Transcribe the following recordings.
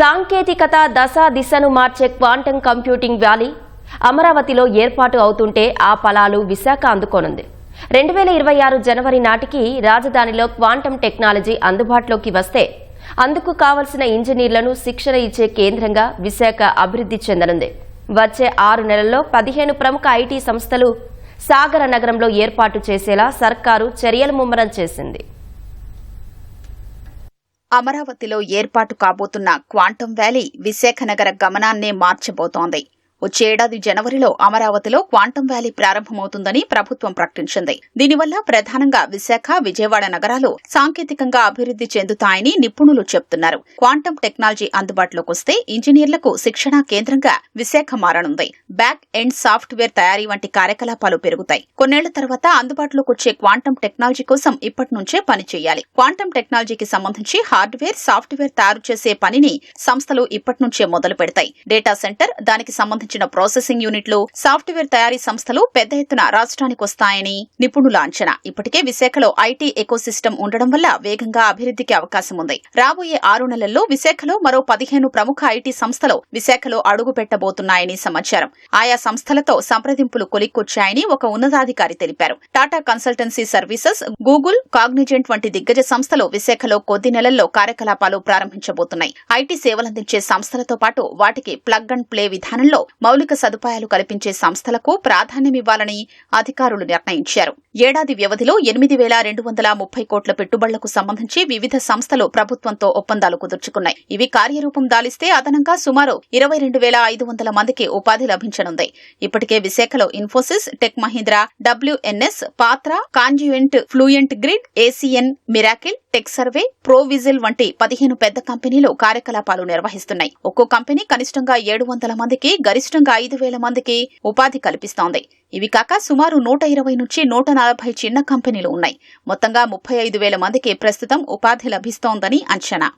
సాంకేతికత దశ దిశను మార్చే క్వాంటం కంప్యూటింగ్ వ్యాలీ అమరావతిలో ఏర్పాటు అవుతుంటే ఆ ఫలాలు విశాఖ అందుకోనుంది. రెండు వేల ఇరవై ఆరు జనవరి నాటికి రాజధానిలో క్వాంటం టెక్నాలజీ అందుబాటులోకి వస్తే అందుకు కావలసిన ఇంజనీర్లను శిక్షణ ఇచ్చే కేంద్రంగా విశాఖ అభివృద్ధి చెందనుంది. వచ్చే ఆరు నెలల్లో పదిహేను ప్రముఖ ఐటీ సంస్థలు సాగర నగరంలో ఏర్పాటు చేసేలా సర్కారు చర్యలు ముమ్మరం చేసింది. అమరావతిలో ఏర్పాటు కాబోతున్న క్వాంటం వ్యాలీ విశాఖ నగర గమనాన్నే మార్చబోతోంది. వచ్చే ఏడాది జనవరిలో అమరావతిలో క్వాంటం వ్యాలీ ప్రారంభమవుతుందని ప్రభుత్వం ప్రకటించింది. దీనివల్ల ప్రధానంగా విశాఖ విజయవాడ నగరాలు సాంకేతికంగా అభివృద్ధి చెందుతాయని నిపుణులు చెబుతున్నారు క్వాంటం టెక్నాలజీ అందుబాటులోకి వస్తే ఇంజనీర్లకు శిక్షణా కేంద్రంగా విశాఖ మారనుంది. బ్యాక్ ఎండ్ సాఫ్ట్వేర్ తయారీ వంటి కార్యకలాపాలు పెరుగుతాయి. కొన్నేళ్ళ తర్వాత అందుబాటులోకి వచ్చే క్వాంటం టెక్నాలజీ కోసం ఇప్పటి నుంచే పని చేయాలి. క్వాంటం టెక్నాలజీకి సంబంధించి హార్డ్వేర్ సాఫ్ట్వేర్ తయారు చేసే పనిని సంస్థలు ఇప్పటి నుంచే మొదలు పెడతాయి డేటా సెంటర్ దానికి సంబంధించిన ప్రాసెసింగ్ యూనిట్లు సాఫ్ట్వేర్ తయారీ సంస్థలు పెద్ద ఎత్తున రాష్ట్రానికి వస్తాయని నిపుణుల అంచనా. ఇప్పటికే విశాఖలో ఐటీ ఎకోసిస్టమ్ ఉండడం వల్ల వేగంగా అభివృద్ధికి అవకాశం ఉంది. రాబోయే ఆరు నెలల్లో విశాఖలో మరో పదిహేను ప్రముఖ ఐటీ సంస్థలు విశాఖలో అడుగు పెట్టబోతున్నాయని సమాచారం. ఆయా సంస్థలతో సంప్రదింపులు కొలిక్కొచ్చాయని ఒక ఉన్నతాధికారి తెలిపారు. Tata Consultancy Services Google Cognizant వంటి దిగ్గజ సంస్థలు విశాఖలో కొద్ది నెలల్లో కార్యకలాపాలు ప్రారంభించబోతున్నాయి. ఐటీ సేవలందించే సంస్థలతో పాటు వాటికి ప్లగ్ అండ్ ప్లే విధానంలో మౌలిక సదుపాయాలు కల్పించే సంస్థలకు ప్రాధాన్యమివ్వాలని అధికారులు నిర్ణయించారు. ఏడాది వ్యవధిలో ఎనిమిది వేల రెండు వందల ముప్పై కోట్ల పెట్టుబడులకు సంబంధించి వివిధ సంస్థలు ప్రభుత్వంతో ఒప్పందాలు కుదుర్చుకున్నాయి. ఇవి కార్యరూపం దాలిస్తే అదనంగా సుమారు ఇరవై రెండు వేల ఐదు వందల మందికి ఉపాధి లభించనుంది. ఇప్పటికే విశాఖలో ఇన్ఫోసిస్ టెక్ మహీంద్రా డబ్ల్యూఎన్ఎస్ పాత్ర Conduent Fluent Grid ACN Miracle Tech survey Provigil వంటి పదిహేను పెద్ద కంపెనీలు కార్యకలాపాలు నిర్వహిస్తున్నాయి. ఒక్కో కంపెనీ కనిష్టంగా ఏడు వందల మందికి గరిష్టంగా ఐదు వేల మందికి ఉపాధి కల్పిస్తోంది. ఇవి కాక సుమారు నూట ఇరవై నుంచి నూట నలభై చిన్న కంపెనీలు ఉన్నాయి. మొత్తంగా ముప్పై ఐదు వేల మందికి ప్రస్తుతం ఉపాధి లభిస్తోందని అంచనా.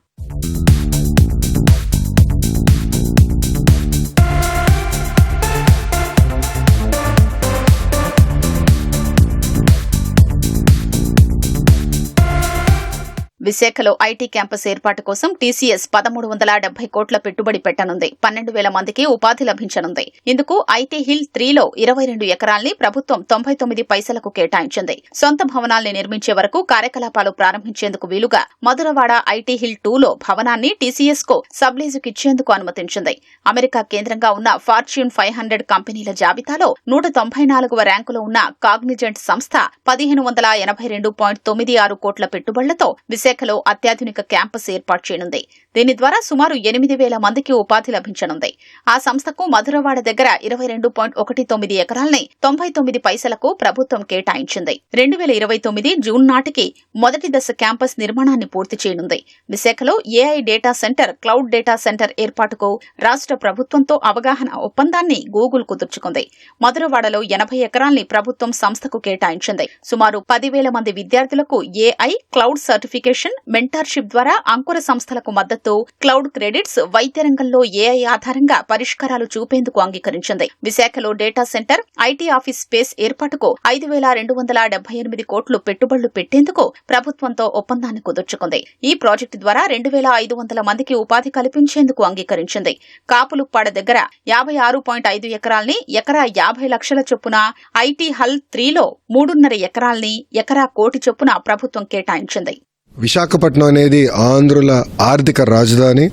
విశాఖలో ఐటీ క్యాంపస్ ఏర్పాటు కోసం టీసీఎస్ పదమూడు వందల డెబ్బై కోట్ల పెట్టుబడి పెట్టనుంది. పన్నెండు వేల మందికి ఉపాధి లభించనుంది. ఇందుకు ఐటీ హిల్ త్రీలో ఇరవై రెండు ఎకరాల్ని ప్రభుత్వం తొంభై తొమ్మిది పైసలకు కేటాయించింది. సొంత భవనాల్ని నిర్మించే వరకు కార్యకలాపాలు ప్రారంభించేందుకు వీలుగా మధురవాడ ఐటీ హిల్ టూలో భవనాన్ని టీసీఎస్కు సబ్లీజుకు ఇచ్చేందుకు అనుమతించింది. అమెరికా కేంద్రంగా ఉన్న ఫార్చ్యూన్ ఫైవ్ హండ్రెడ్ కంపెనీల జాబితాలో నూట తొంభై నాలుగవ ర్యాంకులో ఉన్న కాగ్నిజెంట్ సంస్థ పదిహేను వందల ఎనభై రెండు పాయింట్ తొమ్మిది ఆరు కోట్ల పెట్టుబడులతో విశాఖలో అత్యాధునిక క్యాంపస్ ఏర్పాటు చేయనుంది. దీని ద్వారా సుమారు ఎనిమిది వేల మందికి ఉపాధి లభించనుంది. ఆ సంస్థకు మధురవాడ దగ్గర ఇరవై రెండు పాయింట్ ఒకటి తొమ్మిది ఎకరాల్ని తొంభై తొమ్మిది పైసలకు ప్రభుత్వం కేటాయించింది. రెండు వేల ఇరవై తొమ్మిది జూన్ నాటికి మొదటి దశ క్యాంపస్ నిర్మాణాన్ని పూర్తి చేయనుంది. విశాఖలో AI data center cloud data center ఏర్పాటుకు రాష్ట్ర ప్రభుత్వంతో అవగాహన ఒప్పందాన్ని గూగుల్ కుదుర్చుకుంది. మధురవాడలో ఎనభై ఎకరాల్ని ప్రభుత్వం సంస్థకు కేటాయించింది. సుమారు పదివేల మంది విద్యార్థులకు ఏఐ క్లౌడ్ సర్టిఫికేషన్ మెంటార్షిప్ ద్వారా అంకుర సంస్థలకు మద్దతు క్లౌడ్ క్రెడిట్స్ వైద్య రంగంలో ఏఐ ఆధారంగా పరిష్కారాలు చూపేందుకు అంగీకరించింది. విశాఖలో data center IT office space ఏర్పాటుకు ఐదు వేల రెండు వందల డెబ్బై ఎనిమిది కోట్లు పెట్టుబడులు పెట్టేందుకు ప్రభుత్వంతో ఒప్పందాన్ని కుదుర్చుకుంది. ఈ ప్రాజెక్టు ద్వారా రెండు వేల ఐదు వందల మందికి ఉపాధి కల్పించేందుకు అంగీకరించింది. కాపులుప్పాడ దగ్గర యాభై ఆరు పాయింట్ ఐదు ఎకరాల్ని ఎకరా యాభై లక్షల చొప్పున ఐటీ హల్ త్రీలో మూడున్నర ఎకరాల్ని ఎకరా కోటి చొప్పున ప్రభుత్వం కేటాయించింది. విశాఖపట్నం అనేది ఆంధ్రుల ఆర్థిక రాజధాని.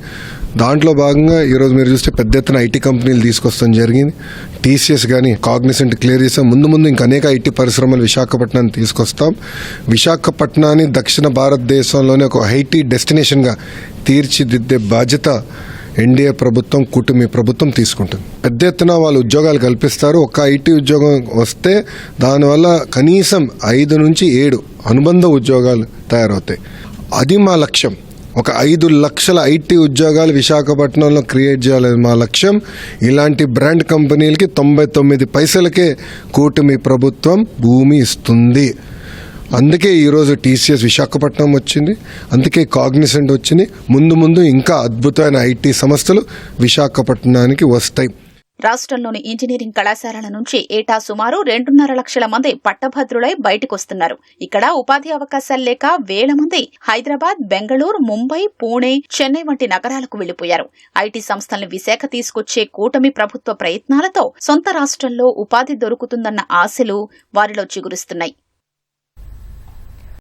దాంట్లో భాగంగా ఈరోజు మీరు చూస్తే పెద్ద ఎత్తున ఐటీ కంపెనీలు తీసుకొస్తాం జరిగింది. టీసీఎస్ కానీ కాగ్నిసెంట్ క్లియర్ చేసాం ముందు ముందు ఇంకా అనేక ఐటీ పరిశ్రమలు విశాఖపట్నాన్ని తీసుకొస్తాం. విశాఖపట్నాన్ని దక్షిణ భారతదేశంలోనే ఒక ఐటీ డెస్టినేషన్గా తీర్చిదిద్దే బాధ్యత ఎన్డీఏ ప్రభుత్వం కూటమి ప్రభుత్వం తీసుకుంటుంది. పెద్ద ఎత్తున వాళ్ళు ఉద్యోగాలు కల్పిస్తారు. ఒక ఐటీ ఉద్యోగం వస్తే దానివల్ల కనీసం ఐదు నుంచి ఏడు అనుబంధ ఉద్యోగాలు తయారవుతాయి. అది మా లక్ష్యం. ఒక ఐదు లక్షల ఐటీ ఉద్యోగాలు విశాఖపట్నంలో క్రియేట్ చేయాలని మా లక్ష్యం. ఇలాంటి బ్రాండ్ కంపెనీలకి తొంభై తొమ్మిది పైసలకే కూటమి ప్రభుత్వం భూమి ఇస్తుంది. అందుకే ఈరోజు టీసీఎస్ విశాఖపట్నం వచ్చింది. అందుకే కాగ్నిసెంట్ వచ్చింది. ముందు ముందు ఇంకా అద్భుతమైన ఐటీ సంస్థలు విశాఖపట్నానికి వస్తాయి. రాష్ట్రంలోని ఇంజనీరింగ్ కళాశాలల నుంచి ఏటా సుమారు రెండున్నర లక్షల మంది పట్టభద్రులై బయటకొస్తున్నారు. ఇక్కడ ఉపాధి అవకాశాలు లేక వేల మంది హైదరాబాద్ బెంగళూరు ముంబై పూణే చెన్నై వంటి నగరాలకు వెళ్ళిపోయారు ఐటీ సంస్థలను విశాఖ తీసుకొచ్చే కూటమి ప్రభుత్వ ప్రయత్నాలతో సొంత రాష్ట్రంలో ఉపాధి దొరుకుతుందన్న ఆశలు వారిలో చిగురిస్తున్నాయి.